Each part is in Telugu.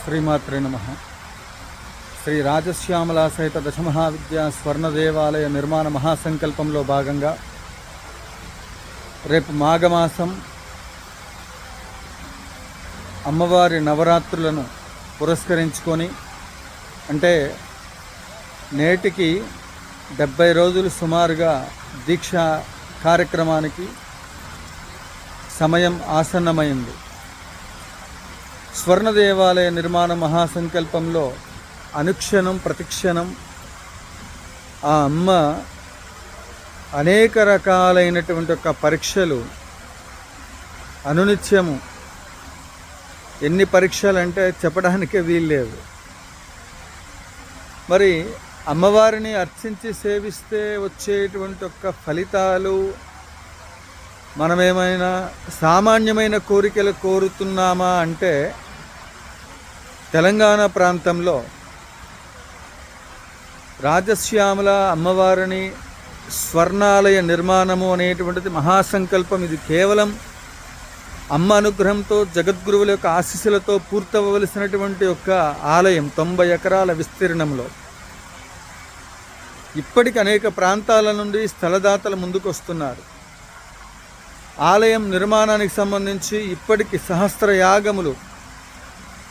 శ్రీమాత్రే నమ. శ్రీ రాజశ్యామల సహిత దశమహావిద్యా స్వర్ణ దేవాలయ నిర్మాణ మహాసంకల్పంలో భాగంగా రేపు మాఘమాసం అమ్మవారి నవరాత్రులను పురస్కరించుకొని అంటే నేటికి డెబ్బై రోజులు సుమారుగా దీక్ష కార్యక్రమానికి సమయం ఆసన్నమైంది. స్వర్ణ దేవాలయ నిర్మాణ మహాసంకల్పంలో అనుక్షణం ప్రతిక్షణం ఆ అమ్మ అనేక రకాలైనటువంటి ఒక పరీక్షలు అనునిత్యము. ఎన్ని పరీక్షలు అంటే చెప్పడానికే వీల్లేదు. మరి అమ్మవారిని అర్చించి సేవిస్తే వచ్చేటువంటి యొక్క ఫలితాలు మనమేమైనా సామాన్యమైన కోరికలు కోరుతున్నామా అంటే తెలంగాణ ప్రాంతంలో రాజశ్యామల అమ్మవారిని స్వర్ణాలయ నిర్మాణము అనేటువంటిది మహాసంకల్పం. ఇది కేవలం అమ్మ అనుగ్రహంతో జగద్గురువుల యొక్క ఆశీస్సులతో పూర్తవలసినటువంటి యొక్క ఆలయం తొంభై ఎకరాల విస్తీర్ణంలో. ఇప్పటికి అనేక ప్రాంతాల నుండి స్థలదాతలు ముందుకు వస్తున్నారు ఆలయం నిర్మాణానికి సంబంధించి ఇప్పటికి సహస్ర యాగములు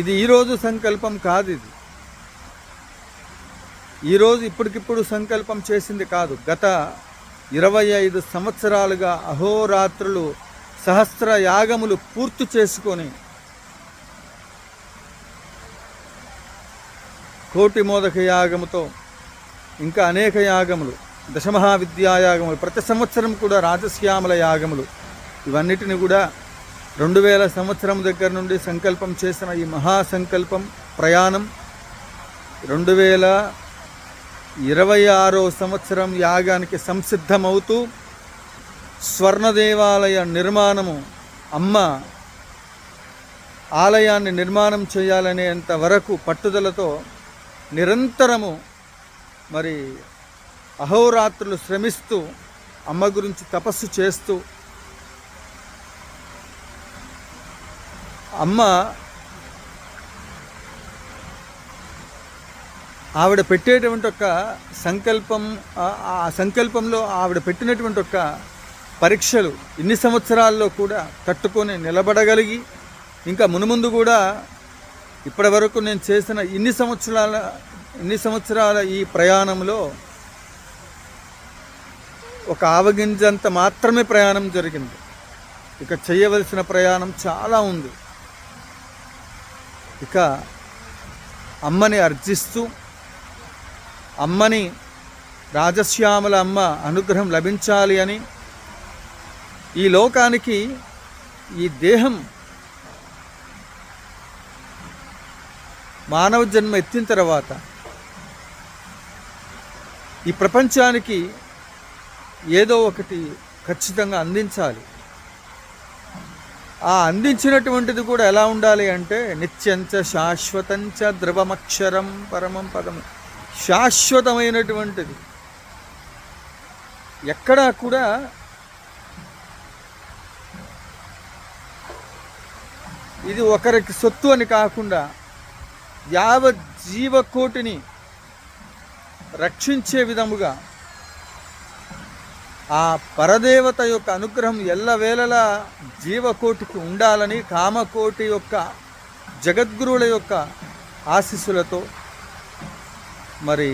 ఇది ఈరోజు సంకల్పం కాదు ఇది. ఈరోజు ఇప్పటికిప్పుడు సంకల్పం చేసింది కాదు. గత ఇరవై ఐదు సంవత్సరాలుగా అహోరాత్రులు సహస్ర యాగములు పూర్తి చేసుకొని కోటి మోదక యాగముతో ఇంకా అనేక యాగములు దశమహావిద్యా యాగములు ప్రతి సంవత్సరం కూడా రాజశ్యామల యాగములు ఇవన్నిటిని కూడా రెండు వేల సంవత్సరం దగ్గర నుండి సంకల్పం చేసిన ఈ మహాసంకల్పం ప్రయాణం రెండు వేల ఇరవై ఆరో సంవత్సరం యాగానికి సంసిద్ధమవుతూ స్వర్ణ దేవాలయ నిర్మాణము అమ్మ ఆలయాన్ని నిర్మాణం చేయాలనేంత వరకు పట్టుదలతో నిరంతరము మరి అహోరాత్రులు శ్రమిస్తూ అమ్మ గురించి తపస్సు చేస్తూ అమ్మ ఆవిడ పెట్టేటువంటి ఒక సంకల్పం ఆ- సంకల్పంలో ఆవిడ పెట్టినటువంటి ఒక పరీక్షలు ఇన్ని సంవత్సరాల్లో కూడా తట్టుకొని నిలబడగలిగి ఇంకా మునుముందు కూడా ఇప్పటి వరకు నేను చేసిన ఇన్ని సంవత్సరాల ఇన్ని సంవత్సరాల ఈ ప్రయాణంలో ఒక ఆవగింజంత మాత్రమే ప్రయాణం జరిగింది. ఇక చేయవలసిన ప్రయాణం చాలా ఉంది. ఇక అమ్మని అర్జిస్తూ అమ్మని రాజశ్యామల అమ్మ అనుగ్రహం లభించాలి అని ఈ లోకానికి ఈ దేహం మానవ జన్మ ఎత్తిన తర్వాత ఈ ప్రపంచానికి ఏదో ఒకటి ఖచ్చితంగా అందించాలి. ఆ అందించినటువంటిది కూడా ఎలా ఉండాలి అంటే నిత్యంచ శాశ్వతంచ ద్రవమక్షరం పరమం పదం శాశ్వతమైనటువంటిది. ఎక్కడా కూడా ఇది ఒకరికి సొత్తు అని కాకుండా యావత్ జీవకోటిని రక్షించే విధముగా ఆ పరదేవత యొక్క అనుగ్రహం ఎల్లవేళలా జీవకోటికి ఉండాలని కామకోటి యొక్క జగద్గురువుల యొక్క ఆశీస్సులతో మరి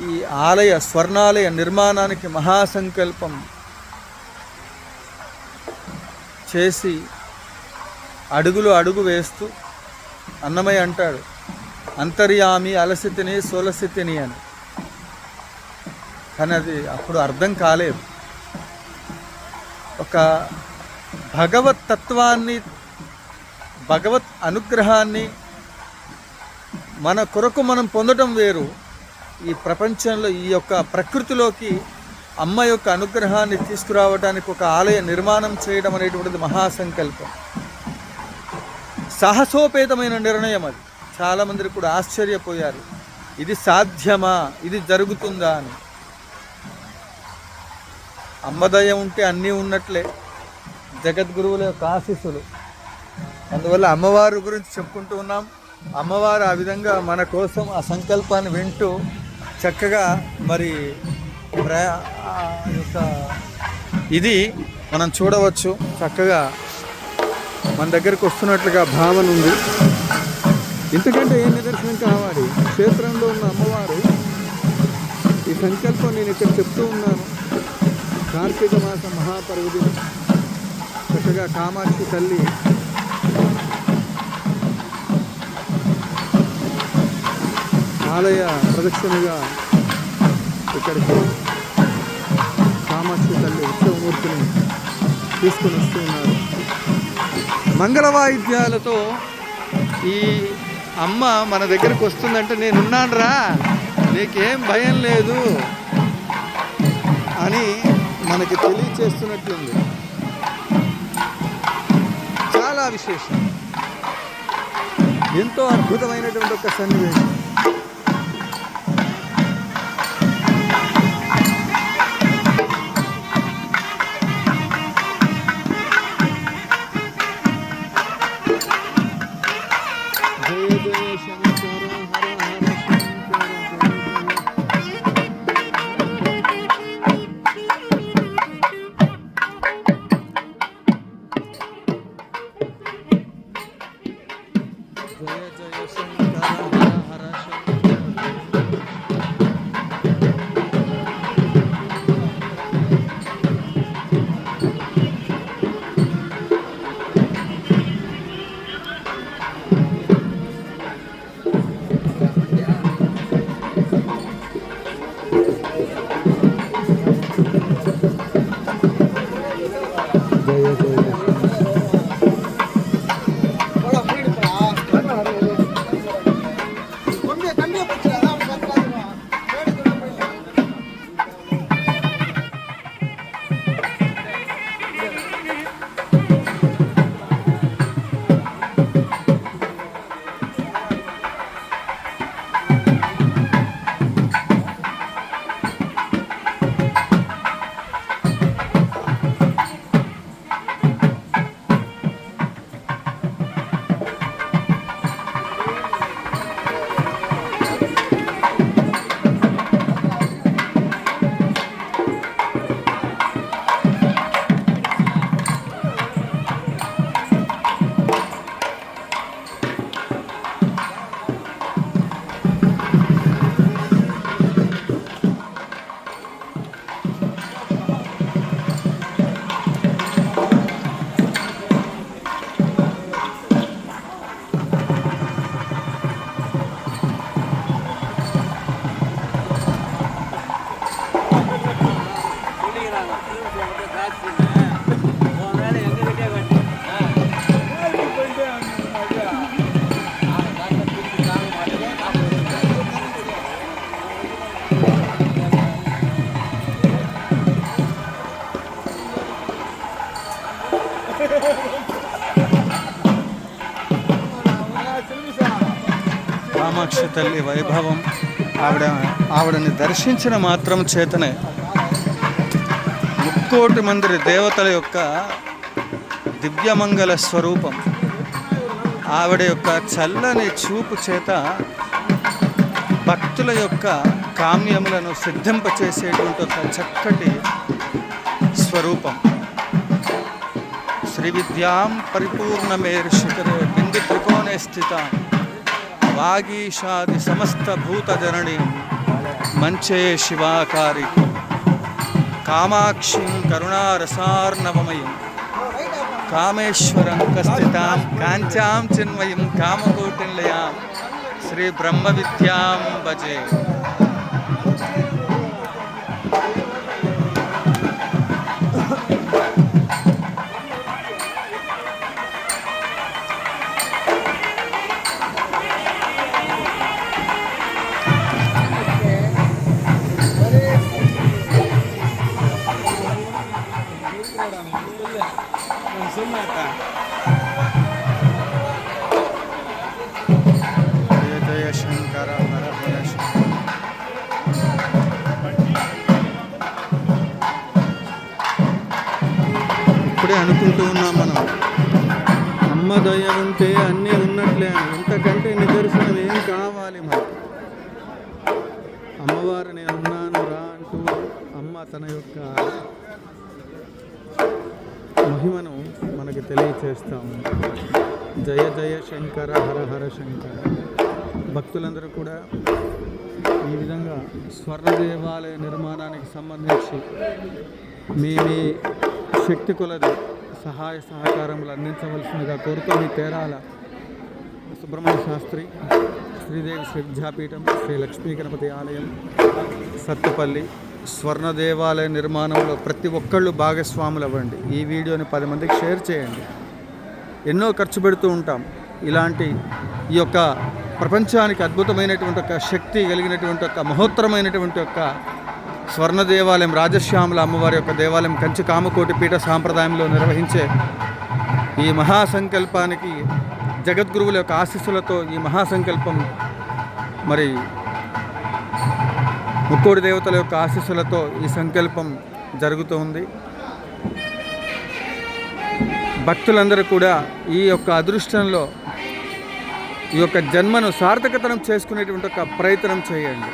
ఈ ఆలయ స్వర్ణాలయ నిర్మాణానికి మహాసంకల్పం చేసి అడుగులు అడుగు వేస్తూ అన్నమయ్య అంటాడు అంతర్యామి అలసితిని సోలసితిని అని. కానీ అది అప్పుడు అర్థం కాలేదు. ఒక భగవత్ తత్వాన్ని భగవత్ అనుగ్రహాన్ని మన కొరకు మనం పొందడం వేరు. ఈ ప్రపంచంలో ఈ యొక్క ప్రకృతిలోకి అమ్మ యొక్క అనుగ్రహాన్ని తీసుకురావడానికి ఒక ఆలయ నిర్మాణం చేయడం అనేటువంటిది మహాసంకల్పం. సాహసోపేతమైన నిర్ణయం అది. చాలామంది కూడా ఆశ్చర్యపోయారు. ఇది సాధ్యమా? ఇది జరుగుతుందా అని. అమ్మదయ ఉంటే అన్నీ ఉన్నట్లే. జగద్గురువుల యొక్క ఆశీస్సులు. అందువల్ల అమ్మవారి గురించి చెప్పుకుంటూ ఉన్నాం. అమ్మవారు ఆ విధంగా మన కోసం ఆ సంకల్పాన్ని వింటూ చక్కగా మరి ప్రయా యొక్క ఇది మనం చూడవచ్చు. చక్కగా మన దగ్గరకు వస్తున్నట్లుగా భావన ఉంది. ఎందుకంటే ఏం నిదర్శనం కావాలి? క్షేత్రంలో ఉన్న అమ్మవారు ఈ సంకల్పం నేను ఇక్కడ చెప్తూ ఉన్నాను. కార్తీక మాస మహాపర్వదినం చక్కగా కామాక్షి తల్లి ఆలయ ప్రదక్షిణగా ఇక్కడికి కామాక్షి తల్లి ఉత్సవమూర్తిని తీసుకొని వస్తూ ఉన్నారు. మంగళ వాయిద్యాలతో ఈ అమ్మ మన దగ్గరకు వస్తుందంటే నేనున్నాను రా నీకేం భయం లేదు అని మనకి తెలియచేస్తున్నట్లుంది. చాలా విశేషం ఎంతో అద్భుతమైనటువంటి ఒక సన్నివేశం. జయ జయ కామాక్షి తల్లి వైభవం. ఆవిడ ఆవిడని దర్శించిన మాత్రం చేతనే ముక్కోటి మంది దేవతల యొక్క దివ్యమంగళ స్వరూపం ఆవిడ యొక్క చల్లని చూపు చేత భక్తుల యొక్క కామ్యములను సిద్ధింపచేసేటువంటి ఒక చక్కటి స్వరూపం. శ్రీ విద్యాం పరిపూర్ణమేర్షికరే బిందు త్రికోణే స్థితాం. వాగీషాది సమస్త భూతజనని మంచే శివాకారి కామాక్షి కరుణారసార్ణవమయం. కామేశ్వరం కస్థితాం కాంచాం చిన్మయం కామకోటినిలయాం శ్రీ బ్రహ్మ విద్యాం భజే. ఇప్పుడే అనుకుంటూ ఉన్నాం మనం. అమ్మ అమ్మ దయ ఉంటే అన్నీ ఉన్నట్లే అని. ఇంతకంటే నిదర్శనం ఏం కావాలి మనం అమ్మవారు నేను ఉన్నాను రా అంటూ అమ్మ తన యొక్క మహిమను మనకు తెలియచేస్తాము. జయ జయ శంకర హర హర శంకర. భక్తులందరూ కూడా ఈ విధంగా స్వర్ణ దేవాలయ నిర్మాణానికి సంబంధించి మీ మీ శక్తి కొలది సహాయ సహకారములు అందించవలసిందిగా కోరుతూ మీ తేరాల సుబ్రహ్మణ్య శాస్త్రి శ్రీదేవి శ్రీ విద్యాపీఠం శ్రీ లక్ష్మీ గణపతి ఆలయం సత్తుపల్లి స్వర్ణ దేవాలయ నిర్మాణంలో ప్రతి ఒక్కళ్ళు భాగస్వాములు అవ్వండి ఈ వీడియోని పది మందికి షేర్ చేయండి. ఎన్నో ఖర్చు పెడుతూ ఉంటాం. ఇలాంటి ఈ యొక్క ప్రపంచానికి అద్భుతమైనటువంటి ఒక శక్తి కలిగినటువంటి ఒక మహోత్తరమైనటువంటి ఒక స్వర్ణ దేవాలయం రాజశ్యాముల అమ్మవారి యొక్క దేవాలయం కంచి కామకోటి పీఠ సాంప్రదాయంలో నిర్వహించే ఈ మహాసంకల్పానికి జగద్గురువుల యొక్క ఆశీస్సులతో ఈ మహాసంకల్పం మరి ముక్కోడి దేవతల యొక్క ఆశీస్సులతో ఈ సంకల్పం జరుగుతూ ఉంది. భక్తులందరూ కూడా ఈ యొక్క అదృష్టంలో ఈ యొక్క జన్మను సార్థకతనం చేసుకునేటువంటి ఒక ప్రయత్నం చేయండి.